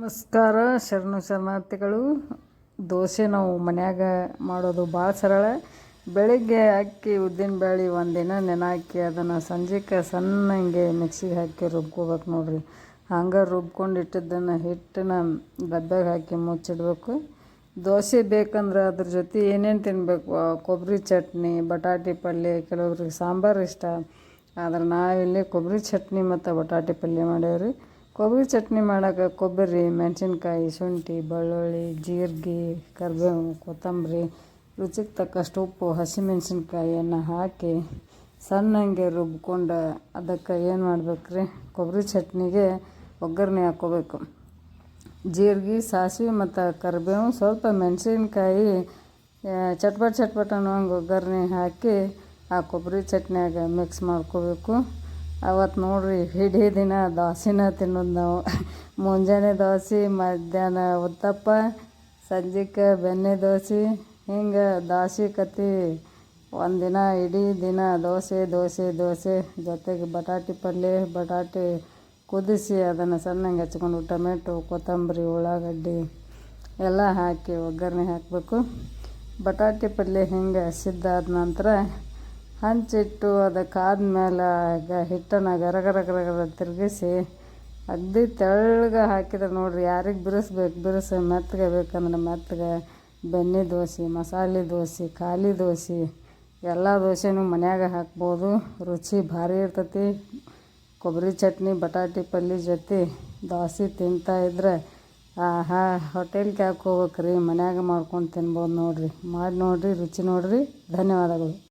ನಮಸ್ಕಾರ, ಶರಣು ಶರಣಾರ್ಥಿಗಳು. ದೋಸೆ ನಾವು ಮನ್ಯಾಗ ಮಾಡೋದು ಭಾಳ ಸರಳ. ಬೆಳಿಗ್ಗೆ ಅಕ್ಕಿ, ಉದ್ದಿನ ಬೇಳೆ ಒಂದಿನ, ನೆನೆ ಹಾಕಿ ಅದನ್ನು ಸಂಜೆಗೆ ಸಣ್ಣಂಗೆ ಮಿಕ್ಸಿಗೆ ಹಾಕಿ ರುಬ್ಕೋಬೇಕು ನೋಡ್ರಿ. ಹಂಗೆ ರುಬ್ಕೊಂಡು ಇಟ್ಟಿದ್ದನ್ನು ಹಿಟ್ಟನ್ನ ಡಬ್ಬ್ಯಾಗ ಹಾಕಿ ಮುಚ್ಚಿಡ್ಬೇಕು. ದೋಸೆ ಬೇಕಂದ್ರೆ ಅದ್ರ ಜೊತೆ ಏನೇನು ತಿನ್ನಬೇಕು ಕೊಬ್ಬರಿ ಚಟ್ನಿ, ಬಟಾಟಿ ಪಲ್ಯ ಕೆಲವೊಬ್ರಿಗೆ ಸಾಂಬಾರು ಇಷ್ಟ. ಆದ್ರೆ ನಾವಿಲ್ಲಿ ಕೊಬ್ಬರಿ ಚಟ್ನಿ ಮತ್ತು ಬಟಾಟಿ ಪಲ್ಯ ಮಾಡೇವ್ರಿ ಕೊಬ್ಬರಿ ಚಟ್ನಿ ಮಾಡೋಕೆ ಕೊಬ್ಬರಿ, ಮೆಣಸಿನ್ಕಾಯಿ, ಶುಂಠಿ, ಬೆಳ್ಳುಳ್ಳಿ, ಜೀರಿಗೆ, ಕರಿಬೇವು, ಕೊತ್ತಂಬರಿ, ರುಚಿಗೆ ತಕ್ಕಷ್ಟು ಉಪ್ಪು, ಹಸಿಮೆಣಸಿನ್ಕಾಯಿಯನ್ನು ಹಾಕಿ ಸಣ್ಣಂಗೆ ರುಬ್ಕೊಂಡು ಅದಕ್ಕೆ ಏನು ಮಾಡ್ಬೇಕ್ರಿ? ಕೊಬ್ಬರಿ ಚಟ್ನಿಗೆ ಒಗ್ಗರಣೆ ಹಾಕ್ಕೋಬೇಕು ಜೀರಿಗೆ, ಸಾಸಿವೆ ಮತ್ತು ಕರಿಬೇವು, ಸ್ವಲ್ಪ ಮೆಣಸಿನ್ಕಾಯಿ ಚಟ್ಪಟ್ ಚಟ್ಪಟ್ ಅನ್ನೋಂಗೆ ಒಗ್ಗರಣೆ ಹಾಕಿ ಆ ಕೊಬ್ಬರಿ ಚಟ್ನಿಯಾಗ ಮಿಕ್ಸ್ ಮಾಡ್ಕೋಬೇಕು. ಅವತ್ತು ನೋಡ್ರಿ ಇಡೀ ದಿನ ದೋಸೆನ ತಿನ್ನೋದು ನಾವು. ಮುಂಜಾನೆ ದೋಸೆ, ಮಧ್ಯಾಹ್ನ ಉತ್ತಪ್ಪ ಸಂಜೆಗೆ ಬೆಣ್ಣೆ ದೋಸೆ, ಹಿಂಗೆ ದೋಸೆ ಕತ್ತಿ ಒಂದಿನ ಇಡೀ ದಿನ ದೋಸೆ ದೋಸೆ ದೋಸೆ, ಜೊತೆಗೆ ಬಟಾಟೆ ಪಲ್ಯ ಬಟಾಟೆ ಕುದಿಸಿ ಅದನ್ನು ಸಣ್ಣಗೆ ಹಚ್ಕೊಂಡು ಟೊಮೆಟೊ, ಕೊತ್ತಂಬರಿ, ಉಳ್ಳಾಗಡ್ಡಿ ಎಲ್ಲ ಹಾಕಿ ಒಗ್ಗರಣೆ ಹಾಕಬೇಕು. ಬಟಾಟೆ ಪಲ್ಯ ಹಿಂಗೆ ಸಿದ್ಧಾದ ನಂತರ ಹಂಚಿಟ್ಟು ಅದಕ್ಕೆ ಆದ್ಮೇಲೆ ಈಗ ಹಿಟ್ಟನ್ನು ಗರ ಗರ ಗರ ಗರ ತಿರುಗಿಸಿ ಅಗ್ದಿ ತೆಳ್ಳಗೆ ಹಾಕಿದ್ರೆ ನೋಡಿರಿ ಯಾರಿಗೆ ಬಿರಿಸ್ಬೇಕು, ಬಿರಿಸಿ ಮೆತ್ತಗೆ ಬೇಕಂದ್ರೆ ಮೆತ್ತಗೆ ಬೆಣ್ಣೆ ದೋಸೆ, ಮಸಾಲೆ ದೋಸೆ, ಖಾಲಿ ದೋಸೆ, ಎಲ್ಲ ದೋಸೆನೂ ಮನ್ಯಾಗ ಹಾಕ್ಬೋದು. ರುಚಿ ಭಾರಿ ಇರ್ತೈತಿ. ಕೊಬ್ಬರಿ ಚಟ್ನಿ, ಬಟಾಟಿ ಪಲ್ಯ ಜೊತೆ ದೋಸೆ ತಿಂತಾ ಇದ್ರೆ ಆಹಾ, ಹೋಟೆಲ್ಗೆ ಯಾಕೆ ಹೋಗ್ಬೇಕ್ರಿ, ಮನ್ಯಾಗ ಮಾಡ್ಕೊಂಡು ತಿನ್ಬೋದು ನೋಡಿರಿ. ಮಾಡಿ ನೋಡಿರಿ, ರುಚಿ ನೋಡಿರಿ. ಧನ್ಯವಾದಗಳು.